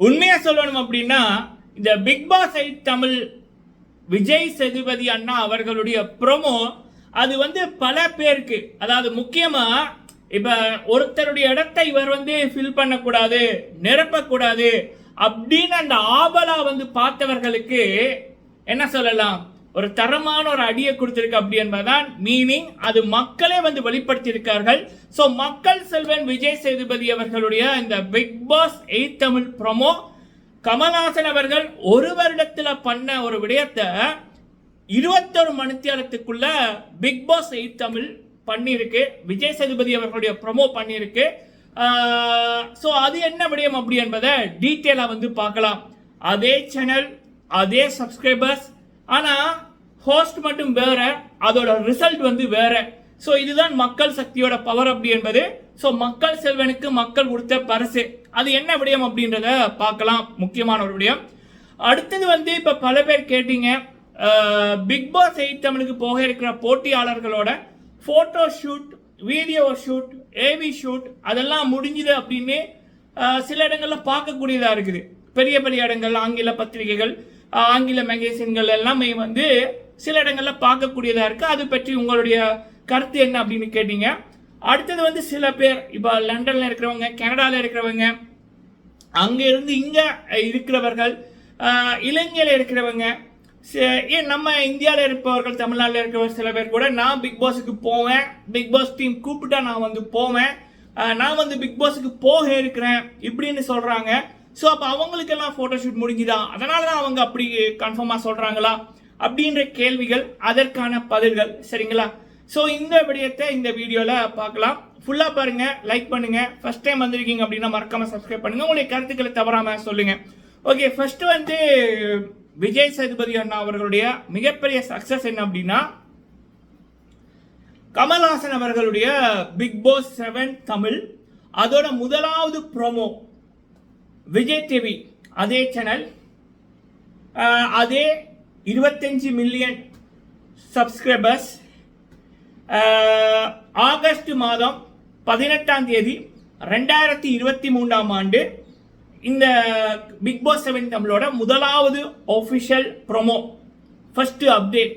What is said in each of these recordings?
உண்மையாக சொல்லணும் அப்படின்னா இந்த Bigg Boss eight Tamil Vijay Sethupathi அண்ணா அவர்களுடைய ப்ரோமோ அது வந்து பல பேருக்கு அதாவது முக்கியமாக இப்போ ஒருத்தருடைய இடத்தை இவர் வந்து ஃபில் பண்ணக்கூடாது நிரப்பக்கூடாது அப்படின்னு அந்த ஆவலா வந்து பார்த்தவர்களுக்கு என்ன சொல்லலாம்? ஒரு தரமான ஒரு அடியை கொடுத்திருக்கு அப்படி என்பதுதான் மீனிங் அது மக்களே வந்து வெளிப்படுத்தியிருக்கார்கள். ஸோ மக்கள் செல்வன் விஜய் சேதுபதி அவர்களுடைய இந்த Bigg Boss eight Tamil promo Kamal Haasan அவர்கள் ஒரு வருடத்தில் பண்ண ஒரு விடயத்தை இருபத்தொரு மணித்தியாலத்துக்குள்ள பிக் பாஸ் எயிட் தமிழ் பண்ணியிருக்கு. விஜய் சேதுபதி அவர்களுடைய ப்ரோமோ பண்ணியிருக்கு. ஸோ அது என்ன விடயம் அப்படி என்பதை டீட்டெயிலாக வந்து பார்க்கலாம். அதே சேனல் அதே சப்ஸ்கிரைபர்ஸ் ஆனால் ஹோஸ்ட் மட்டும் வேற அதோட ரிசல்ட் வந்து வேற. ஸோ இதுதான் மக்கள் சக்தியோட பவர் அப்படி என்பது. ஸோ மக்கள் செல்வனுக்கு மக்கள் கொடுத்த பரிசு. அது என்ன விடயம் அப்படின்றத பார்க்கலாம். முக்கியமான ஒரு விடயம். அடுத்தது வந்து இப்போ பல பேர் கேட்டீங்க. பிக் பாஸ் எயிட் தமிழுக்கு போக இருக்கிற போட்டியாளர்களோட photo shoot video shoot AV shoot அதெல்லாம் முடிஞ்சுது அப்படின்னு சில இடங்களில் பார்க்கக்கூடியதாக இருக்குது. பெரிய பெரிய இடங்கள் ஆங்கில பத்திரிகைகள். ஆங்கில மேகசின்கள் எல்லாமே வந்து சில இடங்களில் பார்க்கக்கூடியதாக இருக்குது அது பற்றி உங்களுடைய கருத்து என்ன அப்படின்னு கேட்டீங்க. அடுத்தது வந்து சில பேர் இப்போ லண்டனில் இருக்கிறவங்க கனடாவில் இருக்கிறவங்க அங்கேருந்து இங்கே இருக்கிறவர்கள் இலங்கையில் இருக்கிறவங்க ஏன் நம்ம இந்தியாவில் இருப்பவர்கள் தமிழ்நாட்டில் இருக்கிறவர் சில பேர் கூட நான் பிக் பாஸுக்கு போவேன். பிக் பாஸ் டீம் கூப்பிட்டா நான் வந்து போவேன். நான் வந்து பிக் பாஸுக்கு போக இருக்கிறேன் இப்படின்னு சொல்கிறாங்க ஸோ அப்போ அவங்களுக்கெல்லாம் ஃபோட்டோஷூட் முடிஞ்சுதா? அதனால தான் அவங்க அப்படி கன்ஃபார்மாக சொல்கிறாங்களா அப்படின்ற கேள்விகள் அதற்கான பதில்கள் சரிங்களா? ஸோ இந்த விடயத்தை இந்த வீடியோவில் பார்க்கலாம். ஃபுல்லாக பாருங்கள் லைக் பண்ணுங்கள் ஃபஸ்ட் டைம் வந்திருக்கீங்க அப்படின்னா மறக்காமல் சப்ஸ்கிரைப் பண்ணுங்க. உங்களுடைய கருத்துக்களை தவறாமல் சொல்லுங்கள் ஓகே ஃபஸ்ட்டு வந்து விஜய் சேதுபதி அண்ணா அவர்களுடைய மிகப்பெரிய சக்ஸஸ் என்ன அப்படின்னா கமல்ஹாசன் அவர்களுடைய பிக் பாஸ் செவன் தமிழ். அதோட முதலாவது ப்ரோமோ விஜய் டிவி அதே சேனல் அதே இருபத்தஞ்சி மில்லியன் சப்ஸ்கிரைபர்ஸ் ஆகஸ்ட் மாதம் பதினெட்டாம் தேதி ரெண்டாயிரத்தி இருபத்தி மூன்றாம் ஆண்டு இந்த பிக் பாஸ் செவன் தமிழோட முதலாவது ஒஃபிஷியல் ப்ரோமோ ஃபஸ்ட்டு அப்டேட்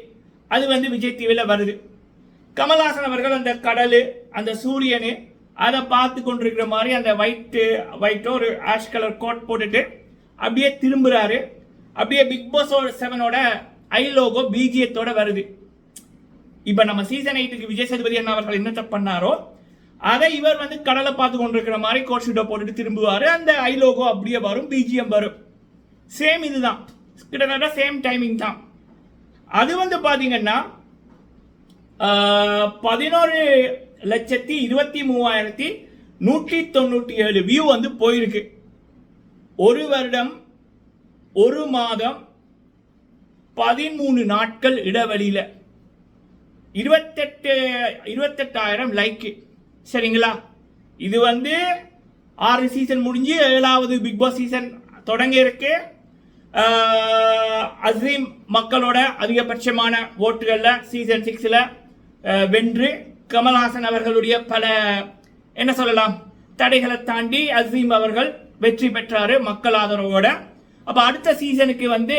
அது வந்து விஜய் டிவியில் வருது. கமல்ஹாசன் அவர்கள் அந்த கடல் அந்த சூரியனு அதை பார்த்து கொண்டிருக்கிற மாதிரி அந்த ஒயிட்டு ஒயிட்டோ ஒரு ஆஷ் கலர் கோட் போட்டுட்டு அப்படியே திரும்புகிறாரு அப்படியே பிக் பாஸ் செவனோட ஐ லோகோ பிஜிஎத்தோட வருது. இப்போ நம்ம சீசன் எயிட்டுக்கு விஜய் சேதுபதி அண்ணா அவர்கள் என்ன பண்ணாரோ அதை இவர் வந்து கடலை பார்த்து கொண்டிருக்கிற மாதிரி கோட் ஷூட்டை போட்டுட்டு திரும்புவார். அந்த ஐ லோகோ அப்படியே வரும் பிஜிஎம் வரும். சேம் இதுதான். கிட்டத்தட்ட சேம் டைமிங் தான். அது வந்து பார்த்தீங்கன்னா பதினோரு லட்சத்தி இருபத்தி மூவாயிரத்தி நூற்றி தொண்ணூற்றி ஏழு வியூ வந்து போயிருக்கு. ஒரு வருடம் ஒரு மாதம் பதிமூணு நாட்கள் இடைவெளியில். இருபத்தெட்டு இருபத்தெட்டாயிரம் லைக்கு சரிங்களா? இது வந்து ஆறு சீசன் முடிஞ்சு ஏழாவது பிக் பாஸ் சீசன் தொடங்கியிருக்கு இருக்கு. அசீம் மக்களோட அதிகபட்சமான ஓட்டுகளில் சீசன் சிக்ஸில் வென்று கமல்ஹாசன் அவர்களுடைய பல என்ன சொல்லலாம் தடைகளை தாண்டி அசீம் அவர்கள் வெற்றி பெற்றாரு மக்கள் ஆதரவோட. அப்போ அடுத்த சீசனுக்கு வந்து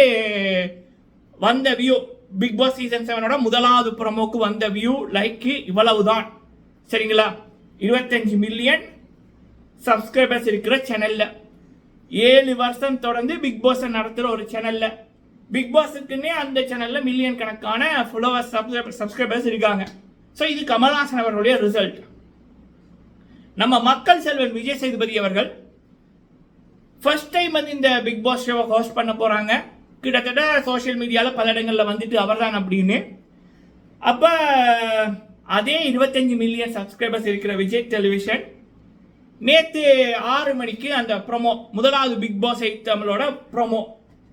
வந்த வியூ பிக் பாஸ் சீசன் செவனோட முதலாவது ப்ரமோக்கு வந்த வியூ லைக்கு இவ்வளவுதான். சரிங்களா? இருபத்தஞ்சு மில்லியன் சப்ஸ்கிரைபர்ஸ் இருக்கிற சேனல்ல ஏழு வருஷம் தொடர்ந்து பிக் பாஸ் நடத்துகிற ஒரு சேனல்ல பிக் பாஸுக்குன்னே அந்த சேனல்ல மில்லியன் கணக்கான ஃபாலோவர்ஸ் சப்ஸ்கிரைபர்ஸ் இருக்காங்க. ஸோ இது கமல்ஹாசன் அவர்களுடைய ரிசல்ட் நம்ம மக்கள் செல்வன் விஜய் சேதுபதி அவர்கள் ஃபர்ஸ்ட் டைம் வந்து இந்த பிக் பாஸ் ஷோவை ஹோஸ்ட் பண்ண போகிறாங்க கிட்டத்தட்ட சோஷியல் மீடியாவில் பல இடங்களில் வந்துட்டு அவர்தான் அப்படின்னு. அப்போ அதே இருபத்தஞ்சு மில்லியன் சப்ஸ்கிரைபர்ஸ் இருக்கிற விஜய் டெலிவிஷன் நேற்று ஆறு மணிக்கு அந்த ப்ரோமோ முதலாவது பிக் பாஸ் எயிட் தமிழோட ப்ரோமோ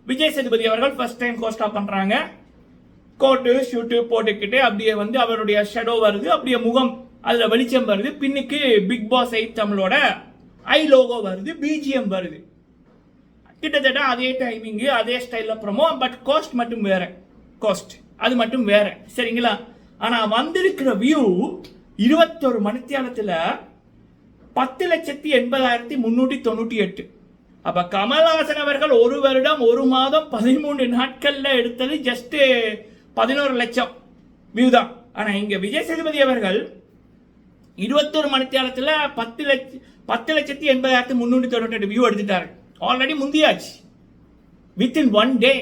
விஜய் சேதுபதி அவர்கள் ஃபர்ஸ்ட் டைம் ஹோஸ்டாக பண்ணுறாங்க கோட்டு ஷூட்டு போட்டுக்கிட்டு அப்படியே வந்து அவருடைய ஷெடோ வருது அப்படியே முகம் அதில் வெளிச்சம் வருது. பின்னுக்கு பிக் பாஸ் எயிட் தமிழோட ஐ லோகோ வருது பிஜிஎம் வருது. கிட்டத்தட்ட அதே டைமிங்கு அதே ஸ்டைலில் ப்ரமோ பட் காஸ்ட் மட்டும் வேற. காஸ்ட் அது மட்டும் வேற. சரிங்களா? ஆனால் வந்திருக்கிற வியூ இருபத்தொரு மணித்தியாலத்தில் பத்து லட்சத்தி எண்பதாயிரத்தி முந்நூற்றி தொண்ணூற்றி எட்டு. அப்போ கமல்ஹாசன் அவர்கள் ஒரு வருடம் ஒரு மாதம் பதிமூன்று நாட்களில் எடுத்தது ஜஸ்ட்டு பதினோரு லட்சம் வியூ தான். ஆனால் இங்கே விஜய் சேதுபதி அவர்கள் இருபத்தொரு மணித்தியாலத்தில் பத்து லட்ச பத்து லட்சத்தி எண்பதாயிரத்தி முந்நூற்றி தொண்ணூற்றி வியூ எடுத்துட்டாரு. Already முந்தியாச்சு. Within one day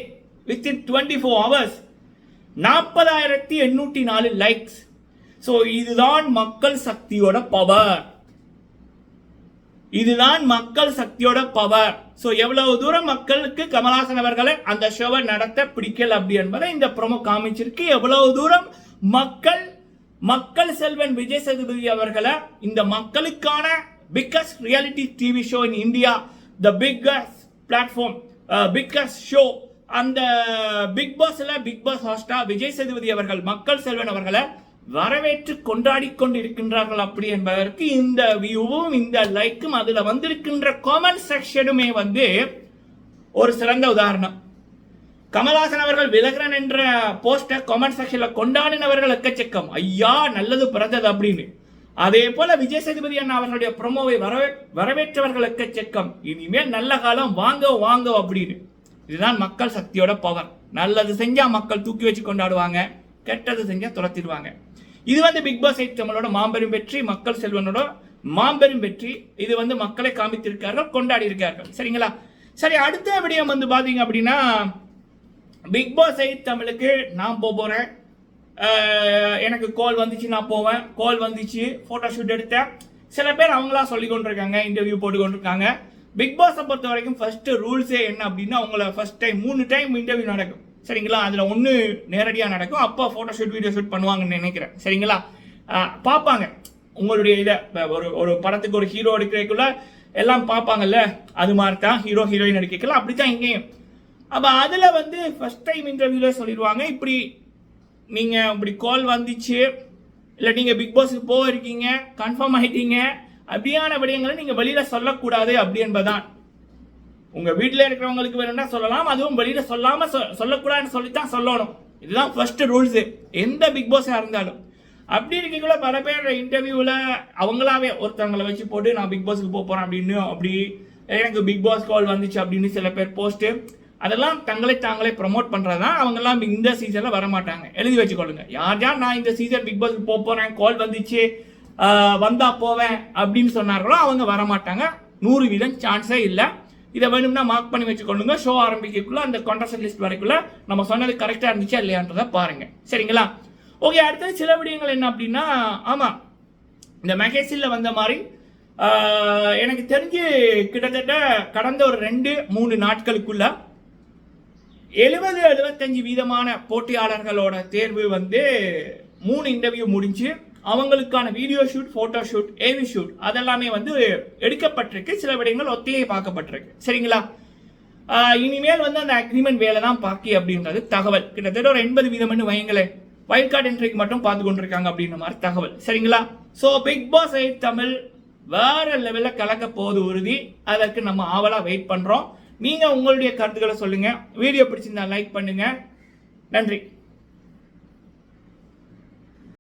within twenty four hours நாற்பதாயிரத்தி எண்ணூற்றி நாலு லைக்ஸ் ஸோ இதுதான் மக்கள் சக்தியோட பவர் இதுதான் மக்கள் சக்தியோட பவர் ஸோ எவ்வளவு தூரம் மக்களுக்கு கமலாசன் அவர்களை அந்த ஷோவை நடத்த பிடிக்கல அப்படி என்பதை இந்த ப்ரொமோ காமிச்சிருக்கு. எவ்வளவு தூரம் மக்கள் மக்கள் செல்வன் விஜய் சேதுபதி அவர்களை இந்த மக்களுக்கான biggest reality TV show in India the biggest platform biggest show அந்த பிக் பாஸ்ல பிக் பாஸ் ஹாஸ்டா விஜய் சேதுபதி அவர்கள் மக்கள் செல்வன் அவர்களை வரவேற்று கொண்டாடி கொண்டிருக்கின்றார்கள் அப்படி என்பதற்கு இந்த வியூவும் இந்த லைக்கும் அதுல வந்திருக்கின்ற காமெண்ட் செக்ஷனுமே வந்து ஒரு சிறந்த உதாரணம். கமல்ஹாசன் அவர்கள் விலகிறன் என்ற போஸ்டர் கமெண்ட் செக்ஷன்ல கொண்டாடினவர்கள் எக்கச்சக்கம் ஐயா நல்லது பிறந்தது அப்படின்னு. அதே போல விஜய் சேதுபதி அண்ணா அவர்களுடைய ப்ரொமோவை வரவே வரவேற்றவர்கள் எக்கச்சக்கம் இனிமேல் நல்ல காலம் வாங்க வாங்க அப்படின்னு. இதுதான் மக்கள் சக்தியோட பவர் நல்லது செஞ்சா மக்கள் தூக்கி வச்சு கொண்டாடுவாங்க கெட்டது செஞ்சா துரத்திடுவாங்க. இது வந்து பிக் பாஸ் எயிட் தமிழோட மாபெரும் வெற்றி மக்கள் செல்வனோட மாபெரும் வெற்றி. இது வந்து மக்களை காமித்திருக்கார்கள் கொண்டாடி இருக்கார்கள் சரிங்களா? சரி அடுத்த விடயம் வந்து பாத்தீங்க அப்படின்னா பிக் பாஸ் எயிட் தமிழுக்கு நான் போக போகிறேன் எனக்கு கால் வந்துச்சு நான் போவேன். கால் வந்துச்சு ஃபோட்டோ ஷூட் எடுத்தேன். சில பேர் அவங்களா சொல்லி கொண்டிருக்காங்க இன்டர்வியூ போட்டு கொண்டிருக்காங்க. பிக் பாஸை பொறுத்த வரைக்கும் ஃபர்ஸ்ட் ரூல்ஸே என்ன அப்படின்னா அவங்கள ஃபர்ஸ்ட் டைம் மூணு டைம் இன்டர்வியூ நடக்கும். சரிங்களா? அதில் ஒன்று நேரடியாக நடக்கும். அப்போ ஃபோட்டோ ஷூட் வீடியோ ஷூட் பண்ணுவாங்கன்னு நினைக்கிறேன். சரிங்களா? பார்ப்பாங்க. உங்களுடைய இதை ஒரு ஒரு படத்துக்கு ஒரு ஹீரோ எடுக்கிறதுக்குள்ள எல்லாம் பார்ப்பாங்கல்ல? அது மாதிரி தான் ஹீரோ ஹீரோயின் எடுக்கலாம் அப்படி தான் இங்கேயும். அப்போ அதில் வந்து ஃபஸ்ட் டைம் இன்டர்வியூவில் சொல்லிடுவாங்க. இப்படி நீங்கள் இப்படி கால் வந்துச்சு. இல்லை நீங்கள் பிக் பாஸுக்கு போக இருக்கீங்க கன்ஃபார்ம் ஆகிட்டீங்க அப்படியான விடயங்களை நீங்கள் வெளியில் சொல்லக்கூடாது அப்படி என்பதுதான் உங்கள் வீட்டில் இருக்கிறவங்களுக்கு வேணும்னா சொல்லலாம் அதுவும் வெளியில் சொல்லாமல் சொ சொல்லக்கூடாதுன்னு சொல்லி தான் சொல்லணும். இதுதான் ஃபர்ஸ்ட் ரூல்ஸு எந்த பிக் பாஸாக இருந்தாலும். அப்படி இருக்கக்குள்ள பல பேர் இன்டர்வியூவில் அவங்களாவே ஒருத்தவங்களை வச்சு போட்டு நான் பிக் பாஸுக்கு போக போகிறேன் அப்படின்னு அப்படி எனக்கு பிக் பாஸ் கால் வந்துச்சு அப்படின்னு சில பேர் போஸ்ட்டு அதெல்லாம் தங்களை தாங்களே ப்ரமோட் பண்ணுறது தான் அவங்கெல்லாம் இந்த சீசனில் வர மாட்டாங்க எழுதி வச்சுக்கொள்ளுங்க. யார் யார் நான் இந்த சீசன் பிக் பாஸ்க்கு போக போகிறேன் கால் வந்துச்சு வந்தால் போவேன் அப்படின்னு சொன்னார்களோ அவங்க வர மாட்டாங்க நூறு வீதம் சான்ஸே இல்லை. இதை வேணும்னா மார்க் பண்ணி வச்சுக்கொள்ளுங்க. ஷோ ஆரம்பிக்கக்குள்ள அந்த கான்ட்ராக்ட் லிஸ்ட் வரைக்குள்ள நம்ம சொன்னது கரெக்டாக இருந்துச்சா இல்லையான்றதை பாருங்க. சரிங்களா? ஓகே அடுத்தது சில விடயங்கள் என்ன அப்படின்னா ஆமாம் இந்த மெகேசில் வந்த மாதிரி எனக்கு தெரிஞ்சு கிட்டத்தட்ட கடந்த ஒரு ரெண்டு மூணு நாட்களுக்குள்ள எழுபது எழுபத்தஞ்சு வீதமான போட்டியாளர்களோட தேர்வு வந்து மூணு இன்டர்வியூ முடிஞ்சு அவங்களுக்கான video shoot photo shoot AV shoot அதெல்லாமே வந்து எடுக்கப்பட்டிருக்கு. சில விடயங்கள் ஒத்திகை பார்க்கப்பட்டிருக்கு. சரிங்களா? இனிமேல் வந்து அந்த அக்ரிமெண்ட் வேலை தான் பாக்கி அப்படின்றது தகவல். கிட்டத்தட்ட ஒரு எண்பது வீதம்னு வைங்களேன் வைல்ட் கார்டு என்ட்ரிக்கு மட்டும் பார்த்து கொண்டிருக்காங்க அப்படின்ற மாதிரி தகவல். சரிங்களா? So Bigg Boss eight Tamil வேற லெவலில் கலக்க போகுது உறுதி. அதற்கு நம்ம ஆவலாக வெயிட் பண்ணுறோம் நீங்கள் உங்களுடைய கருத்துக்களை சொல்லுங்கள் வீடியோ பிடிச்சிருந்தா லைக் பண்ணுங்கள் நன்றி.